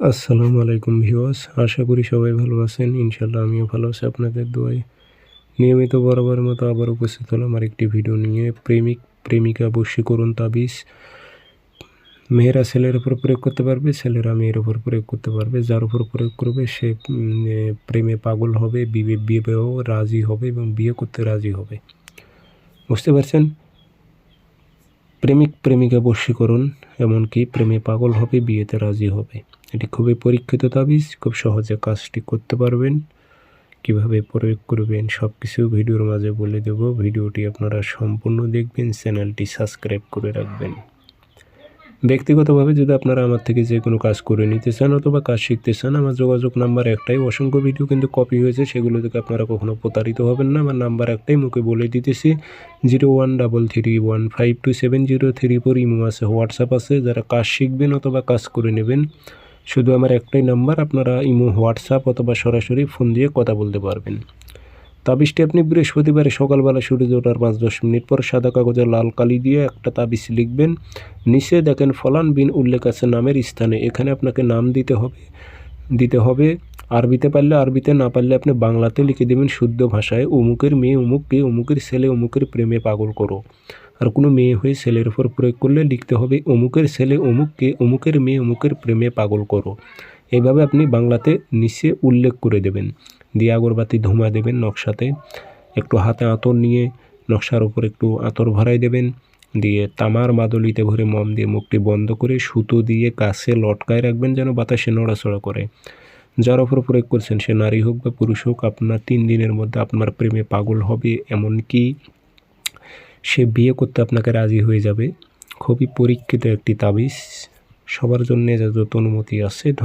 আসসালামু আলাইকুম ভিউয়ার্স, আশা করি সবাই ভালো আছেন। ইনশাল্লাহ আমিও ভালো আছি আপনাদের দোয়ায়। নিয়মিত বরাবর মতো আবার উপস্থিত হলাম আর একটি ভিডিও নিয়ে। প্রেমিক, প্রেমিকা বশীকরণ তাবিজ। মেয়েরা ছেলের উপর প্রয়োগ করতে পারবে, ছেলেরা মেয়ের উপর প্রয়োগ করতে পারবে। যার উপর প্রয়োগ করবে, সে প্রেমে পাগল হবে, বিবে, বিবাহ রাজি হবে এবং বিয়ে করতে রাজি হবে। বুঝতে পারছেন? প্রেমিক প্রেমিকা বশীকরণ, এমনকি প্রেমে পাগল হবে, বিয়েতে রাজি হবে। এটি খুবই পরীক্ষিত তাবিজ, খুব সহজে কাজটি করতে পারবেন। কীভাবে প্রয়োগ করবেন সব কিছু ভিডিওর মাঝে বলে দেব। ভিডিওটি আপনারা সম্পূর্ণ দেখবেন, চ্যানেলটি সাবস্ক্রাইব করে রাখবেন। ব্যক্তিগতভাবে যদি আপনারা আমার থেকে যে কোনো কাজ করে নিতে চান অথবা কাজ শিখতে চান, আমার যোগাযোগ নাম্বার একটাই। অসংখ্য ভিডিও কিন্তু কপি হয়েছে, সেগুলো থেকে আপনারা কখনো প্রতারিত হবেন না। আমার নাম্বার একটাই, মুখে বলে দিতেছি। Zero one double three one five two seven zero three four imo আছে, হোয়াটসঅ্যাপ আছে। যারা কাজ শিখবেন অথবা কাজ করে নেবেন, শুধু আমার একটাই নাম্বার, আপনারা ইমো, হোয়াটসঅ্যাপ অথবা সরাসরি ফোন দিয়ে কথা বলতে পারবেন। তাবিজটি আপনি বৃহস্পতিবারে সকালবেলা সূর্য ওঠার পাঁচ দশ মিনিট পর সাদা কাগজে লাল কালি দিয়ে একটা তাবিজ লিখবেন। নিচে দেখেন ফলান বিন উল্লেখ আছে নামের স্থানে। এখানে আপনাকে নাম দিতে হবে দিতে হবে। আরবিতে পারলে আরবিতে, না পারলে আপনি বাংলাতে লিখে দেবেন শুদ্ধ ভাষায় অমুকের মেয়ে অমুককে অমুকের ছেলে অমুকের প্রেমে পাগল করো। আর কোনো মেয়ে হয়ে ছেলের উপর প্রয়োগ করলে লিখতে হবে অমুকের ছেলে অমুককে অমুকের মেয়ে অমুকের প্রেমে পাগল করো। এইভাবে আপনি বাংলাতে নিচে উল্লেখ করে দেবেন। দিয়ে আগরবাতি ধুমা দেবেন নকশাতে। একটু হাতে আঁতর নিয়ে নকশার উপর একটু আঁতর ভরাই দেবেন। দিয়ে তামার মাদলিতে ভরে মম দিয়ে মুখটি বন্ধ করে সুতো দিয়ে কাছে লটকায় রাখবেন যেন বাতাসে নড়াচড়া করে। যার ওপর প্রয়োগ করছেন সে নারী হোক বা পুরুষ হোক, আপনার তিন দিনের মধ্যে আপনার প্রেমে পাগল হবে এমনকি সে বিয়ে করতে আপনাকে রাজি হয়ে যাবে। খুবই পরীক্ষিত একটি তাবিজ। সবার জন্য যত অনুমতি আছে। ধন্যবাদ।